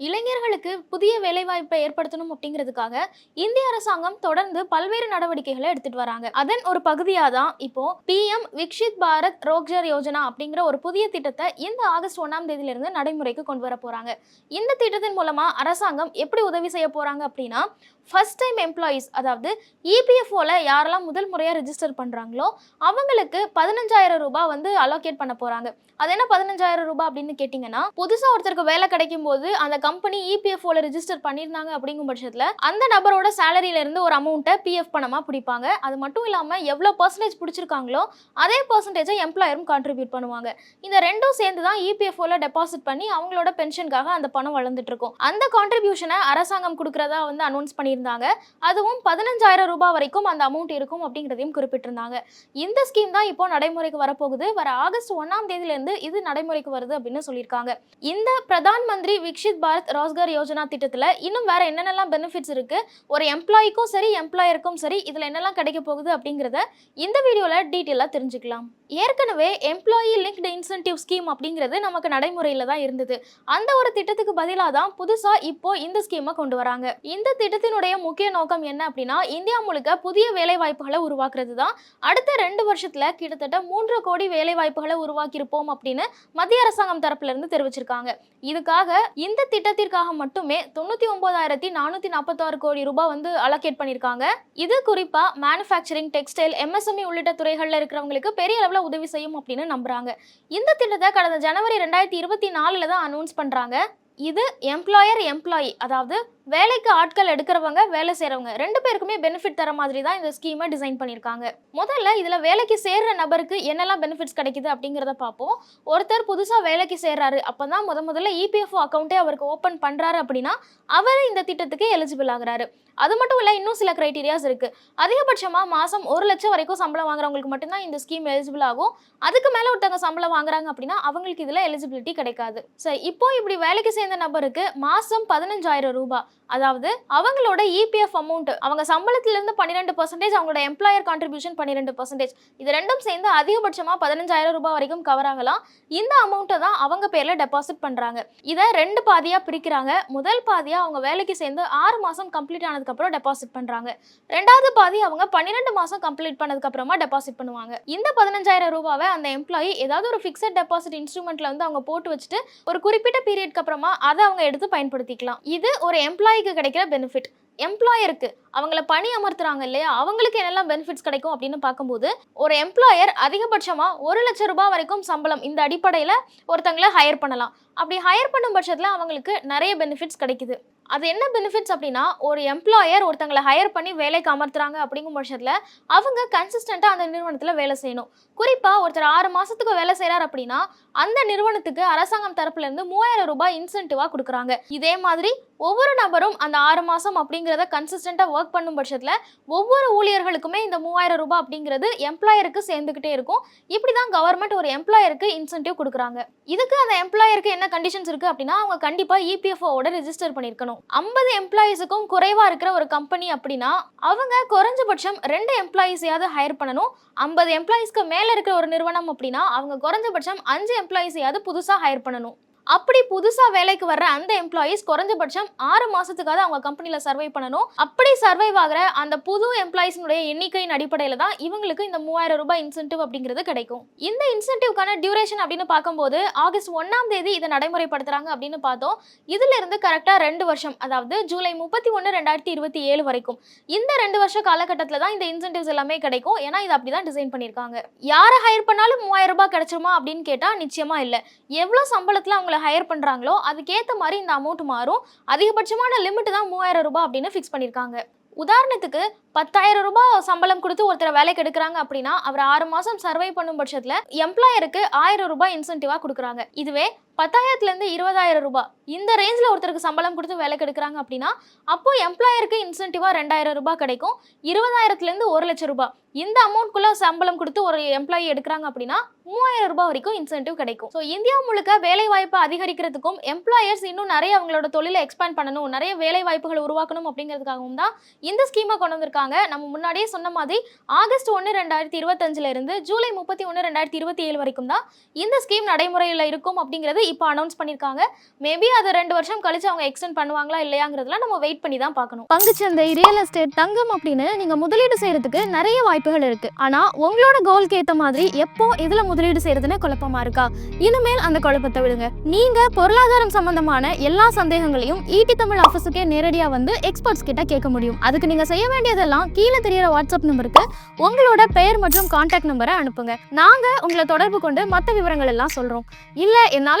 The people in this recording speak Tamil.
இளைஞர்களுக்கு புதிய வேலைவாய்ப்பை ஏற்படுத்தணும் அப்படிங்கிறதுக்காக இந்திய அரசாங்கம் தொடர்ந்து பல்வேறு நடவடிக்கைகளை எடுத்துட்டு வராங்க. அதன் ஒரு பகுதியாக தான் இப்போ பிஎம் விக்ஷித் பாரத் ரோக்ஜர் யோஜனா அப்படிங்கிற ஒரு புதிய திட்டத்தை இந்த ஆகஸ்ட் ஒன்றாம் தேதியிலிருந்து நடைமுறைக்கு கொண்டு வர போறாங்க. இந்த திட்டத்தின் மூலமா அரசாங்கம் எப்படி உதவி செய்ய போறாங்க அப்படின்னா ஃபர்ஸ்ட் டைம் எம்ப்ளாயீஸ் அதாவது இபிஎஃப்ஓவில் யாரெல்லாம் முதல் முறையாக ரிஜிஸ்டர் பண்ணுறாங்களோ அவங்களுக்கு பதினஞ்சாயிரம் ரூபாய் வந்து அலோகேட் பண்ண போகிறாங்க அது என்ன பதினஞ்சாயிரம் ரூபாய் அப்படின்னு கேட்டிங்கன்னா புதுசாக ஒருத்தருக்கு வேலை கிடைக்கும் போது அந்த கம்பெனி இபிஎஃப்ஓல ரிஜிஸ்டர் பண்ணியிருந்தாங்க அப்படிங்கும் பட்சத்தில் அந்த நபரோட சேலரியில இருந்து ஒரு அமௌண்ட்டை பிஎஃப் பணமாக பிடிப்பாங்க. அது மட்டும் இல்லாமல் எவ்வளோ பர்சன்டேஜ் பிடிச்சிருக்காங்களோ அதே பர்சன்டேஜை எம்ப்ளாயரும் கான்ட்ரிபியூட் பண்ணுவாங்க. இந்த ரெண்டும் சேர்ந்து தான் இபிஎஃப்ஓல டெபாசிட் பண்ணி அவங்களோட பென்ஷனுக்காக அந்த பணம் வளர்ந்துட்டு இருக்கும் அந்த கான்ட்ரிபியூஷனை அரசாங்கம் கொடுக்கறதா வந்து அனௌன்ஸ் பண்ணியிருந்தாங்க. அதுவும் பதினஞ்சாயிரம் ரூபாய் வரைக்கும் அந்த அமௌண்ட் இருக்கும் அப்படிங்கிறதையும் குறிப்பிட்டிருந்தாங்க. இந்த ஸ்கீம் தான் இப்போ நடைமுறைக்கு வரப்போகுது. வர ஆகஸ்ட் ஒன்றாம் தேதியிலேருந்து இது நடைமுறைக்கு வருது அப்படின்னு சொல்லியிருக்காங்க. இந்த பிரதான் மந்திரி விக்ஷித் பாரத் ரோஸ்கர் யோஜனா திட்டத்தில் இன்னும் வேற என்னென்னலாம் பெனிஃபிட்ஸ் இருக்கு? ஒரு எம்ப்ளாய்க்கும் சரி எம்ப்ளாயருக்கும் சரி இதில் என்னெல்லாம் கிடைக்க போகுது அப்படிங்கிறத இந்த வீடியோவில் டீட்டெயிலாக தெரிஞ்சுக்கலாம். ஏற்கனவே எம்ப்ளாயி லிங்க்டு இன்சென்டிவ் ஸ்கீம் அப்படிங்கிறது நமக்கு நடைமுறையில் தான் இருந்தது. அந்த ஒரு திட்டத்துக்கு பதிலாக தான் புதுசாக இப்போ இந்த ஸ்கீமை கொண்டு வராங்க. இந்த திட்டத்தினுடைய முக்கிய நோக்கம் என்ன அப்படின்னா இந்தியா முழுக்க புதிய வேலை வாய்ப்புகளை உருவாக்குறது தான். அடுத்த ரெண்டு வருஷத்துல கிட்டத்தட்ட மூன்று கோடி வேலை வாய்ப்புகளை உருவாக்கியிருப்போம் அப்படின்னு மத்திய அரசாங்கம் தரப்புல இருந்து தெரிவிச்சிருக்காங்க. இதுக்காக இந்த திட்டத்திற்காக மட்டுமே தொண்ணூத்தி ஒன்பதாயிரத்தி நானூத்தி நாற்பத்தாறு கோடி ரூபாய் வந்து அலோகேட் பண்ணியிருக்காங்க. இது குறிப்பா மேனுஃபேக்சரிங் டெக்ஸ்டைல் எம்எஸ்எம்இ உள்ளிட்ட துறைகளில் இருக்கிறவங்களுக்கு பெரிய அளவில் உதவி செய்யும் அப்படின்னு நம்புறாங்க. இந்த திட்டத்தை கடந்த ஜனவரி ரெண்டாயிரத்தி இருபத்தி நாலுல தான் அனௌன்ஸ் பண்றாங்க. இது எம்ப்ளாயர் எம்ப்ளாயி அதாவது வேலைக்கு ஆட்கள் எடுக்கிறவங்க வேலை செய்கிறவங்க ரெண்டு பேருக்குமே பெனிஃபிட் தர மாதிரி தான் இந்த ஸ்கீமை டிசைன் பண்ணியிருக்காங்க. முதல்ல இதில் வேலைக்கு சேர்கிற நபருக்கு என்னெல்லாம் பெனிஃபிட்ஸ் கிடைக்குது அப்படிங்கிறத பார்ப்போம். ஒருத்தர் புதுசாக வேலைக்கு சேர்றாரு அப்போ தான் முத முதல்ல இபிஎஃப்ஓ அக்கௌண்ட்டே அவருக்கு ஓப்பன் பண்ணுறாரு அப்படின்னா அவர் இந்த திட்டத்துக்கு எலிஜிபிள் ஆகிறாரு. அது மட்டும் இல்லை இன்னும் சில க்ரைட்டீரியாஸ் இருக்குது அதிகபட்சமாக மாதம் ஒரு லட்சம் வரைக்கும் சம்பளம் வாங்குறவங்களுக்கு மட்டும்தான் இந்த ஸ்கீம் எலிஜிபிள் ஆகும். அதுக்கு மேலே ஒருத்தவங்க சம்பளம் வாங்குறாங்க அப்படின்னா அவங்களுக்கு இதில் எலிஜிபிலிட்டி கிடைக்காது. சரி இப்போ இப்படி வேலைக்கு சேர்ந்த நபருக்கு மாதம் பதினஞ்சாயிரம் ரூபாய் அதாவது அவங்களோட இபிஎஃப் அமௌண்ட் அவங்க சம்பளத்திலிருந்து பன்னிரெண்டு பர்சன்டேஜ் அவங்களோட எம்ப்ளாயர் கான்ட்ரிபியூஷன் பன்னிரெண்டு பர்சன்டேஜ் இது ரெண்டும் சேர்ந்து அதிகபட்சமாக பதினஞ்சாயிரம் ரூபாய் வரைக்கும் கவர் ஆகலாம். இந்த அமௌண்ட்டை தான் அவங்க பேரில் டெபாசிட் பண்ணுறாங்க இதை ரெண்டு பாதியாக பிரிக்கிறாங்க. முதல் பாதியாக அவங்க வேலைக்கு சேர்ந்து ஆறு மாதம் கம்ப்ளீட் ஆனதுக்கப்புறம் டெபாசிட் பண்ணுறாங்க ரெண்டாவது பாதி அவங்க பன்னிரெண்டு மாதம் கம்ப்ளீட் பண்ணதுக்கப்புறமா டெபாசிட் பண்ணுவாங்க. இந்த பதினஞ்சாயிரம் ரூபாவை அந்த எம்ப்ளாயி ஏதாவது ஒரு ஃபிக்ஸட் டெபாசிட் இன்ஸ்ட்ருமெண்ட்டில் வந்து அவங்க போட்டு வச்சுட்டு ஒரு குறிப்பிட்ட பீரியட்க்கு அப்புறமா அதை அவங்க எடுத்து பயன்படுத்திக்கலாம். இது ஒரு எம்ப்ளாயிக்கு கிடைக்கிற பெனிஃபிட் எம்ப்ளாயருக்கு அவங்கள பணி அமர்த்துறாங்க இல்லையா? அவங்களுக்கு என்னெல்லாம் பெனிஃபிட்ஸ் கிடைக்கும் அப்படின்னு பார்க்கும்போது ஒரு எம்ப்ளாயர் அதிகபட்சமாக ஒரு லட்சம் ரூபாய் வரைக்கும் சம்பளம் இந்த அடிப்படையில் ஒருத்தங்களை ஹையர் பண்ணலாம். அப்படி ஹையர் பண்ணும் பட்சத்தில் அவங்களுக்கு நிறைய பெனிஃபிட்ஸ் கிடைக்குது. அது என்ன பெனிஃபிட்ஸ் அப்படின்னா ஒரு எம்ப்ளாயர் ஒருத்தங்களை ஹையர் பண்ணி வேலைக்கு அமர்த்துறாங்க அப்படிங்கும் பட்சத்தில் அவங்க கன்சிஸ்டண்ட்டாக அந்த நிறுவனத்தில் வேலை செய்யணும். குறிப்பாக ஒருத்தர் ஆறு மாதத்துக்கு வேலை செய்கிறார் அப்படின்னா அந்த நிறுவனத்துக்கு அரசாங்கம் தரப்புலேருந்து மூவாயிரம் ரூபாய் இன்சென்டிவாக கொடுக்குறாங்க. இதே மாதிரி ஒவ்வொரு நபரும் அந்த ஆறு மாதம் அப்படிங்கிறத கன்சிஸ்டண்ட்டாக ஒர்க் பண்ணும் பட்சத்தில் ஒவ்வொரு ஊழியர்களுக்குமே இந்த மூவாயிரம் ரூபாய் அப்படிங்கிறது எம்ப்ளாயருக்கு சேர்ந்துக்கிட்டே இருக்கும். இப்படி தான் கவர்மெண்ட் ஒரு எம்ப்ளாயருக்கு இன்சென்டிவ் கொடுக்குறாங்க. இதுக்கு அந்த எம்ப்ளாயருக்கு என்ன கண்டிஷன்ஸ் இருக்குது அப்படின்னா அவங்க கண்டிப்பாக இபிஎஃப்ஓட ரிஜிஸ்டர் பண்ணியிருக்கணும் ஐம்பது எம்ப்ளாயீஸுக்கும் குறைவாக இருக்கிற ஒரு கம்பெனி அப்படின்னா அவங்க குறைஞ்சபட்சம் ரெண்டு எம்ப்ளாயீஸையாவது ஹையர் பண்ணணும். ஐம்பது எம்ப்ளாயீஸ்க்கு மேலே இருக்கிற ஒரு நிறுவனம் அப்படின்னா அவங்க குறைஞ்சபட்சம் அஞ்சு எம்ப்ளாயீஸையாவது புதுசாக ஹையர் பண்ணணும். அப்படி புதுசாக வேலைக்கு வர்ற அந்த எம்ப்ளாயீஸ் குறைஞ்சபட்சம் ஆறு மாதத்துக்காவது அவங்க கம்பெனியில் சர்வை பண்ணணும். அப்படி சர்வைவ் ஆகிற அந்த புது எம்ப்ளாயீஸினுடைய எண்ணிக்கையின் அடிப்படையில் தான் இவங்களுக்கு இந்த மூவாயிரம் ரூபாய் இன்சென்டிவ் அப்படிங்கிறது கிடைக்கும். இந்த இன்சென்டிவ்க்கான டியூரேஷன் அப்படின்னு பார்க்கும்போது ஆகஸ்ட் ஒன்றாம் தேதி இதை நடைமுறைப்படுத்துகிறாங்க அப்படின்னு பார்த்தோம். இதிலிருந்து கரெக்டாக ரெண்டு வருஷம் அதாவது ஜூலை முப்பத்தி ஒன்று ரெண்டாயிரத்தி இருபத்தி ஏழு வரைக்கும். இந்த ரெண்டு வருஷ காலகட்டத்தில் தான் இந்த இன்சென்டிவ்ஸ் எல்லாமே கிடைக்கும். ஏன்னா இது அப்படி தான் டிசைன் பண்ணியிருக்காங்க. யாரை ஹையர் பண்ணாலும் மூவாயிரம் ரூபாய் கிடைச்சிருமா அப்படின்னு கேட்டால் நிச்சயமாக இல்லை. எவ்வளோ சம்பளத்தில் அவங்கள ஹையர் பண்ணுறாங்களோ அதுக்கேற்ற மாதிரி இந்த அமௌண்ட் மாறும். அதிகபட்சமான லிமிட் தான் மூவாயிரம் ரூபாய் அப்படின்னு ஃபிக்ஸ் பண்ணியிருக்காங்க உதாரணத்துக்கு பத்தாயிரம் ரூபாய் சம்பளம் கொடுத்து ஒருத்தர் வேலைக்கு எடுக்கிறாங்க அப்படின்னா அவர் ஆறு மாதம் சர்வை பண்ணும் பட்சத்தில் எம்ப்ளாயருக்கு ஆயிரம் ரூபாய் இன்சென்டிவாக கொடுக்குறாங்க. இதுவே பத்தாயிரத்துலேருந்து இருபதாயிரம் ரூபாய் இந்த ரேஞ்சில் ஒருத்தருக்கு சம்பளம் கொடுத்து வேலை கெடுக்கிறாங்க அப்படின்னா அப்போ எம்ப்ளாயருக்கு இன்சென்டிவாக ரெண்டாயிரம் ரூபாய் கிடைக்கும். இருபதாயிரத்துலேருந்து ஒரு லட்சம் ரூபாய் இந்த அமௌண்ட்குள்ள சம்பளம் கொடுத்து ஒரு எம்ப்ளாயி எடுக்கிறாங்க அப்படின்னா மூவாயிரம் ரூபாய் வரைக்கும் இன்சென்டிவ் கிடைக்கும். ஸோ இந்தியா முழுக்க வேலை வாய்ப்பை அதிகரிக்கிறதுக்கும் எம்ப்ளாயர்ஸ் இன்னும் நிறைய அவங்களோட தொழிலை எக்ஸ்பேண்ட் பண்ணணும் நிறைய வேலை வாய்ப்புகளை உருவாக்கணும் அப்படிங்கிறதுக்காகவும் தான் இந்த ஸ்கீமை கொண்டு வந்திருக்காங்க. நம்ம முன்னாடியே சொன்ன மாதிரி ஆகஸ்ட் ஒன்று ரெண்டாயிரத்தி இருபத்தஞ்சிலிருந்து ஜூலை முப்பத்தி ஒன்று ரெண்டாயிரத்தி இருபத்தி ஏழு வரைக்கும் தான் இந்த ஸ்கீம் நடைமுறையில் இருக்கும் அப்படிங்கிறது இப்போ அனௌன்ஸ் பண்ணியிருக்காங்க மேபி அது ரெண்டு வருஷம் கழிச்சு அவங்க எக்ஸ்டெண்ட் பண்ணுவாங்களா இல்லையாங்கிறதுலாம் நம்ம வெயிட் பண்ணி தான் பார்க்கணும். பங்குச்சந்தை ரியல் எஸ்டேட் தங்கம் அப்படின்னு நீங்க முதலீடு செய்யறதுக்கு நிறைய வாய்ப்புகள் இருக்கு. ஆனா உங்களோட கோல்க்கு ஏத்த மாதிரி எப்போ இதுல முதலீடு செய்யறதுன்னு குழப்பமா இருக்கா? இனிமேல் அந்த குழப்பத்தை விடுங்க. நீங்க பொருளாதாரம் சம்பந்தமான எல்லா சந்தேகங்களையும் ஈட்டி தமிழ் ஆஃபீஸுக்கே நேரடியா வந்து எக்ஸ்பர்ட்ஸ் கிட்ட கேட்க முடியும். அதுக்கு நீங்க செய்ய வேண்டியதெல்லாம் கீழே தெரியற வாட்ஸ்அப் நம்பருக்கு உங்களோட பெயர் மற்றும் கான்டாக்ட் நம்பரை அனுப்புங்க. நாங்க உங்களை தொடர்பு கொண்டு மற்ற விவரங்கள் எல்லாம் சொல்றோம். இல்ல என்னால